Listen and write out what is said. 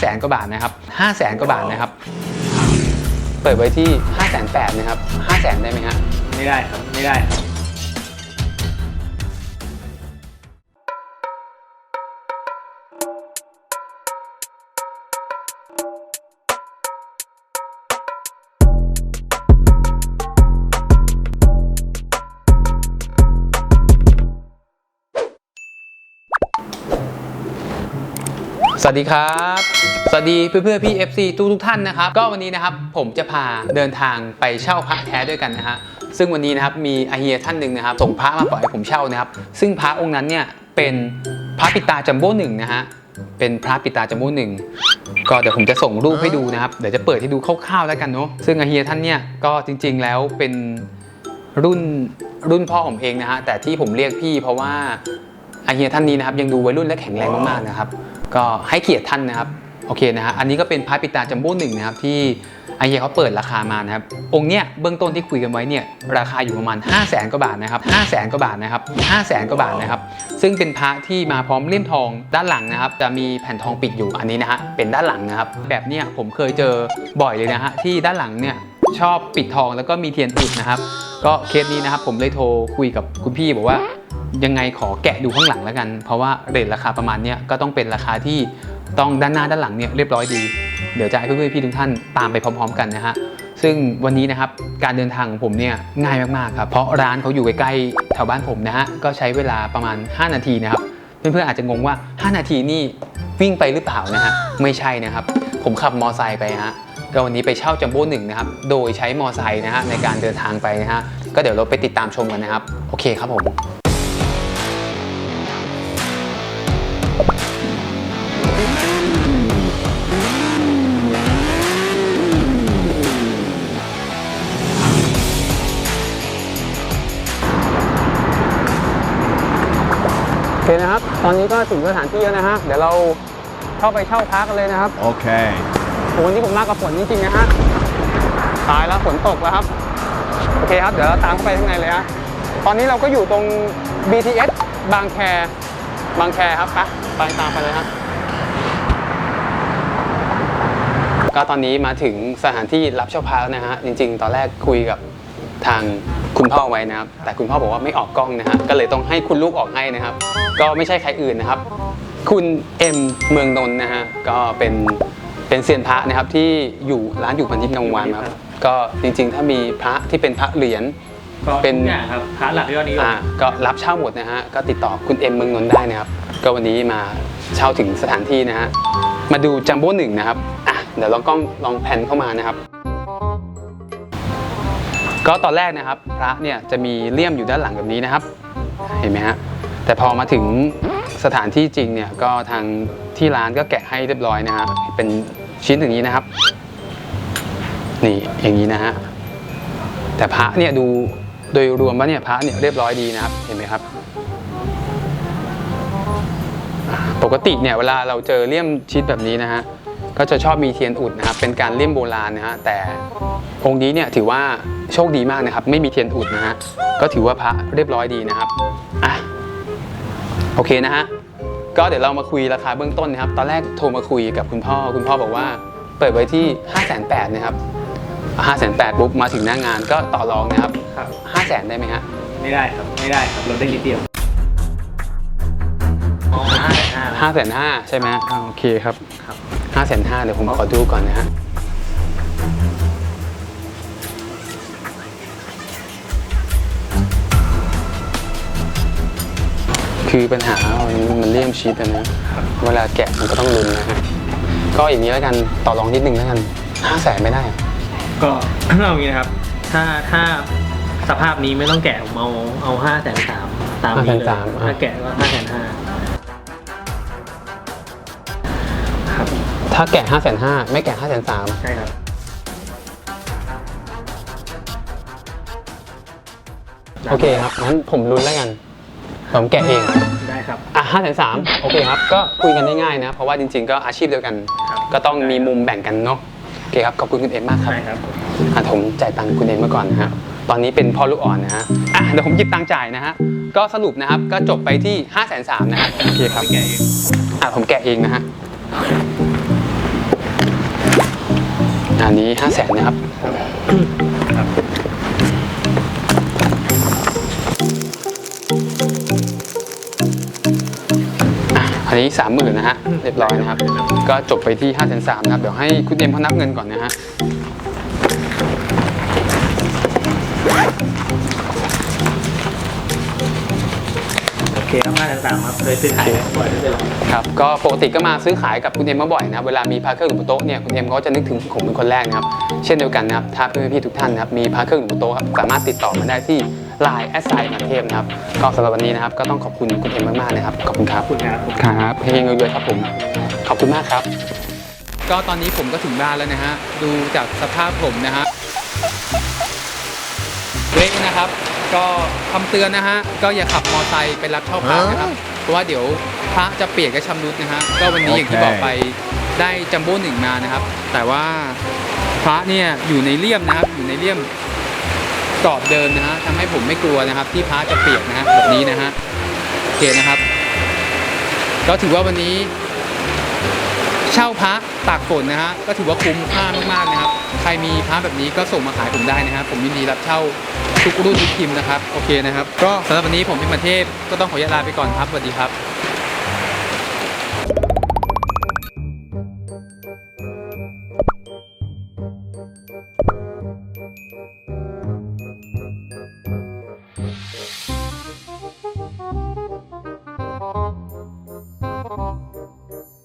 แสนกว่าบาทนะครับห้าแสนกว่าบาทนะครับ เปิดไว้ที่ห้าแสนแปดนะครับห้าแสนได้ไหมฮะไม่ได้ครับไม่ได้ครับ สวัสดีครับ สวัสดีเพื่อนๆพี่ FC ทุกทุกท่านนะครับ ก็วันนี้นะครับผมจะพาเดินทางไปเช่าพระแท้ด้วยกันนะฮะซึ่งวันนี้นะครับมีอาเฮียท่านหนึ่งนะครับส่งพระมาปล่อยให้ผมเช่านะครับ ซึ่งพระองค์นั้นเนี่ยเป็นพระปิตาจัมโบ้หนึ่งนะฮะเป็นพระปิตาจัมโบ้หนึ่งก็เดี๋ยวผมจะส่งรูปให้ดูนะครับเดี๋ยวจะเปิดให้ดูคร่าวๆแล้วกันเนาะซึ่งอาเฮียท่านเนี่ยก็จริง ๆ แล้วเป็นรุ่นรุ่นพ่อผมเองนะฮะแต่ที่ผมเรียกพี่เพราะว่าอาเฮียท่านนี้นะครับยังดูวัยรุ่นและแข็งแรงมากๆนะครับ ก็ให้เกียรติท่านนะครับโอเคนะฮะอันนี้ก็เป็นพระปิตาจัมโบ้หนึ่งนะครับที่ไอเฮียเขาเปิดราคามานะครับองค์เนี้ยเบื้องต้นที่คุยกันไว้เนี่ยราคาอยู่ประมาณ 5 0 0แสนกว่าบาทนะครับ5 0 0แสนกว่าบาทนะครับ5 0 0แสนกว่าบาทนะครับซึ่งเป็นพระที่มาพร้อมเลี่ยมทองด้านหลังนะครับ จะมีแผ่นทองปิดอยู่อันนี้นะฮะเป็นด้านหลังนะครับ แบบเนี้ยผมเคยเจอบ่อยเลยนะฮะที่ด้านหลังเนี่ยชอบปิดทองแล้วก็มีเทียนติดนะครับ ก็เคสนี้นะครับผมเลยโทรคุยกับคุณพี่บอกว่า ยังไงขอแกะดูข้างหลังแล้วกัน เพราะว่าเรทราคาประมาณเนี้ยก็ต้องเป็นราคาที่ต้องด้านหน้าด้านหลังเนี่ยเรียบร้อยดี เดี๋ยวจะให้เพื่อนๆพี่ทุกท่านตามไปพร้อม ๆ กันนะฮะซึ่งวันนี้นะครับการเดินทางของผมเนี่ยง่ายมากๆครับเพราะร้านเขาอยู่ใกล้ๆแถวบ้านผมนะฮะก็ใช้เวลาประมาณ 5 นาทีนะครับเพื่อนๆอาจจะงงว่า 5 นาทีนี่วิ่งไปหรือเปล่านะฮะไม่ใช่นะครับ ผมขับมอไซค์ไปฮะก็วันนี้ไปเช่าจัมโบ้หนึ่งนะครับ โดยใช้มอไซค์นะฮะในการเดินทางไปนะฮะ ก็เดี๋ยวเราไปติดตามชมกันนะครับ โอเคครับผม คนะครับ ตอนนี้ก็ถึงสถานที่แล้วนะฮะ เดี๋ยวเราเข้าไปเช่าพักกันเลยนะครับ Okay. โอ้วันนี้ผมมากับฝนจริงๆนะฮะ ตายแล้วฝนตกแล้วครับ โอเคครับ เดี๋ยวเราตามเข้าไปข้างในเลยฮะ ตอนนี้เราก็อยู่ตรง BTS บางแค บางแคครับไปไปตามไปเลยฮะก็ตอนนี้มาถึงสถานที่รับเช่าพระแล้วนะฮะ จริง ๆ ตอนแรกคุยกับทาง คุณพ่อไว้นะครับ แต่คุณพ่อบอกว่าไม่ออกกล้องนะฮะก็เลยต้องให้คุณลูกออกให้นะครับ ก็ไม่ใช่ใครอื่นนะครับ คุณเอ็มเมืองนนท์นะฮะก็เป็นเป็นเซียนพระนะครับที่อยู่ร้านอยู่พันทิพย์กลางวันครับก็จริงๆ ถ้ามีพระที่เป็นพระเหรียญก็เป็นทุกอย่างครับพระหลักยอดนิยมอ่าก็รับเช่าหมดนะฮะก็ติดต่อคุณเอ็มเมืองนนท์ได้นะครับ ก็วันนี้มาเช่าถึงสถานที่นะฮะมาดูจัมโบ้หนึ่งนะครับอะเดี๋ยวลองกล้องลองแผนเข้ามานะครับ ก็ตอนแรกนะครับพระเนี่ยจะมีเลี่ยมอยู่ด้านหลังแบบนี้นะครับ เห็นไหมฮะแต่พอมาถึงสถานที่จริงเนี่ยก็ทางที่ร้านก็แกะให้เรียบร้อยนะฮะเป็นชิ้นอย่างนี้นะครับ นี่อย่างนี้นะฮะแต่พระเนี่ยดูโดยรวมแล้วเนี่ยพระเนี่ยเรียบร้อยดีนะครับเห็นไหมครับปกติเนี่ยเวลาเราเจอเลี่ยมชิดแบบนี้นะฮะ ก็จะชอบมีเทียนอุดนะครับเป็นการเลี่ยมโบราณนะฮะแต่องค์นี้เนี่ยถือว่าโชคดีมากนะครับ ไม่มีเทียนอุดนะฮะก็ถือว่าพระเรียบร้อยดีนะครับอะโอเคนะฮะก็เดี๋ยวเรามาคุยราคาเบื้องต้นนะครับ ตอนแรกโทรมาคุยกับคุณพ่อ คุณพ่อบอกว่า เปิดไว้ที่ 5 8 0 0 0นะครับ5 8 0 0 0ปุ๊บมาถึงหน้างานก็ต่อรองนะครับครับ 5 0 0 0 0ได้ไหมฮะไม่ได้ครับ ไม่ได้ครับลดได้นิดเดียวอ๋อห้าห้าห้าแสนห้าใช่ไหมอ่าโอเคครับ ครับห้า แสนห้าเดี๋ยวผมขอดูก่อนนะฮะคือปัญหามันมันเลี่ยมชีตอะนะ เวลาแกะมันก็ต้องลุ้นนะฮะ ก็อย่างนี้แล้วกันต่อรองนิดนึงแล้วกันห้าแสนไม่ได้ ก็เอางี้นะครับ ถ้าถ้าสภาพนี้ไม่ต้องแกะผมเอาเอาห้าแสนสามตามนี้เลย530,000อะถ้าแกะก็ห้าแสนห้า ถ้าแกะห้าแสนห้าไม่แกะห้าแสนสามใช่ครับโอเคครับงั้นผมลุ้นแล้วกัน ผมแกะเอง ได้ครับ อะห้าแสนสามโอเคครับ ก็คุยกันได้ง่ายนะ เพราะว่าจริงๆ ก็อาชีพเดียวกัน ครับ ก็ต้องมีมุมแบ่งกันเนาะ โอเคครับ ขอบคุณคุณเอ็มมากครับใช่ครับ อะผมจ่ายตังค์คุณเอ็มมาก่อนนะฮะ ตอนนี้เป็นพ่อลูกอ่อนนะฮะ อะเดี๋ยวผมหยิบตังค์จ่ายนะฮะ ก็สรุปนะครับ ก็จบไปที่5้าแสนสามนะครับโอเคครับแกะเองอะผมแกะเองนะฮะ อันนี้ห้าแสนนะครับ อะอันนี้สามหมื่นนะฮะ เรียบร้อยนะครับ ก็จบไปที่ห้าแสนสามนะครับ เดี๋ยวให้คุณเอ็มเขานับเงินก่อนนะฮะ เคครับห้าแสนสามครับเคยซื้อขายกันบ่อยไม่เป็นไรครับก็ปกติก็มาซื้อขายกับคุณเอ็มมาบ่อยนะครับเวลามีพาร์เคอร์หรือบนโต๊ะเนี่ยคุณเอ็มเขาจะนึกถึงผมเป็นคนแรกนะครับเช่นเดียวกันนะครับถ้าเพื่อนๆพี่ๆทุกท่านนะครับมีพาร์เคอร์หรือบนโต๊ะครับสามารถติดต่อมาได้ที่ Line แอสไซน์มาเทพนะครับก็สำหรับวันนี้นะครับก็ต้องขอบคุณคุณเอ็มมากๆนะครับขอบคุณครับขอบคุณครับผมครับเฮงๆรวยๆครับผมขอบคุณมากครับ ก็ตอนนี้ผมก็ถึงบ้านแล้วนะฮะดูจากสภาพผมนะฮะ เละนะครับ ก็คำเตือนนะฮะ ก็อย่าขับมอไซค์ไปรับเช่าพระนะครับ เพราะว่าเดี๋ยวพระจะเปียกกับชำรุดนะฮะ ก็วันนี้อย่างที่บอกไปได้จัมโบ้หนึ่งมานะครับ แต่ว่าพระเนี่ยอยู่ในเลี่ยมนะครับ อยู่ในเลี่ยมกรอบเดิมนะฮะทำให้ผมไม่กลัวนะครับ ที่พระจะเปียกนะฮะแบบนี้นะฮะโอเคนะครับ ก็ถือว่าวันนี้ เช่าพระตากฝนนะฮะก็ถือว่าคุ้มค่ามากๆนะครับ ใครมีพระแบบนี้ก็ส่งมาขายผมได้นะครับ ผมยินดีรับเช่าทุกรุ่นทุกพิมพ์นะครับ โอเคนะครับ ก็สำหรับวันนี้ผมพิมพ์มาเทพก็ต้องขออนุญาตลาไปก่อนครับสวัสดีครับ